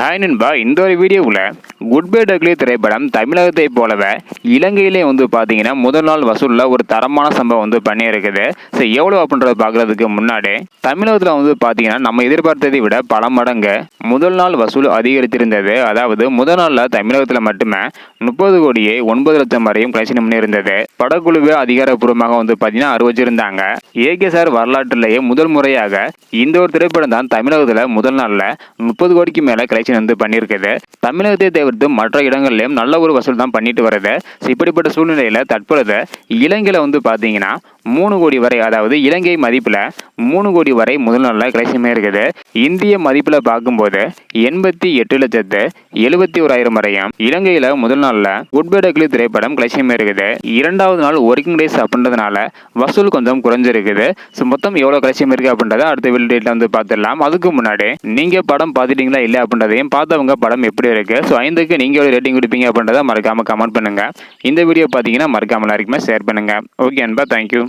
Hi நண்பா. இந்த ஒரு வீடியோவில் குட் பை டக்லி திரைப்படம் தமிழகத்தை போலவே இலங்கையிலே வந்து பார்த்தீங்கன்னா முதல் நாள் வசூலில் ஒரு தரமான சம்பவம் வந்து பண்ணியிருக்குது. ஸோ எவ்வளோ அப்படின்றத பார்க்குறதுக்கு முன்னாடி தமிழகத்தில் வந்து பார்த்தீங்கன்னா நம்ம எதிர்பார்த்ததை விட பல மடங்கு முதல் நாள் வசூல் அதிகரித்திருந்தது. அதாவது முதல் நாளில் தமிழகத்தில் மட்டுமே முப்பது கோடியே ஒன்பது லட்சம் வரையும் கலெக்ஷன் பண்ணியிருந்தது. படக்குழுவே அதிகாரப்பூர்வமாக வந்து பார்த்தீங்கன்னா அறிவிச்சிருந்தாங்க. ஏகே சார் வரலாற்றிலேயே முதல் முறையாக இந்த ஒரு திரைப்படம் தான் தமிழகத்தில் முதல் நாளில் முப்பது கோடிக்கு மேலே கலெக்ஷன் வந்து பண்ணியிருக்குது. தமிழகத்தை தவிர்த்து மற்ற இடங்கள்லையும் நல்ல ஒரு வசூல் தான் பண்ணிட்டு வருது. இப்படிப்பட்ட சூழ்நிலையில் தற்பொழுது இலங்கையில் வந்து பார்த்தீங்கன்னா மூணு கோடி வரை அதாவது இலங்கை மதிப்பில் மூணு கோடி வரை முதல் நாளில் கலெக்ஷன் இருக்குது. இந்திய மதிப்பில் பார்க்கும்போது எண்பத்தி எட்டு லட்சத்து எழுபத்தி ஓராயிரம் வரையும் இலங்கையில் முதல் நாளில் குட்பேடக்லி திரைப்படம் கலெக்ஷன் இருக்குது. இரண்டாவது நாள் ஒர்க்கிங் டேஸ் அப்படின்றதுனால வசூல் கொஞ்சம் குறைஞ்சிருக்குது. ஸோ மொத்தம் எவ்வளோ கலெக்ஷன் இருக்குது அப்படின்றத அடுத்த வீடியோ டேட்டில் வந்து பார்த்துடலாம். அதுக்கு முன்னாடி நீங்கள் படம் பார்த்துட்டீங்களா இல்லை அப்படின்றதையும் பார்த்தவங்க படம் எப்படி இருக்குது ஸோ ஐந்துக்கு நீங்கள் எவ்வளோ ரேட்டிங் கொடுப்பீங்க அப்படின்றத மறக்காமல் கமெண்ட் பண்ணுங்கள் இந்த வீடியோ பார்த்தீங்கன்னா மறக்காமல் எல்லாருக்குமே ஷேர் பண்ணுங்கள் ஓகே அன்பா தேங்க்யூ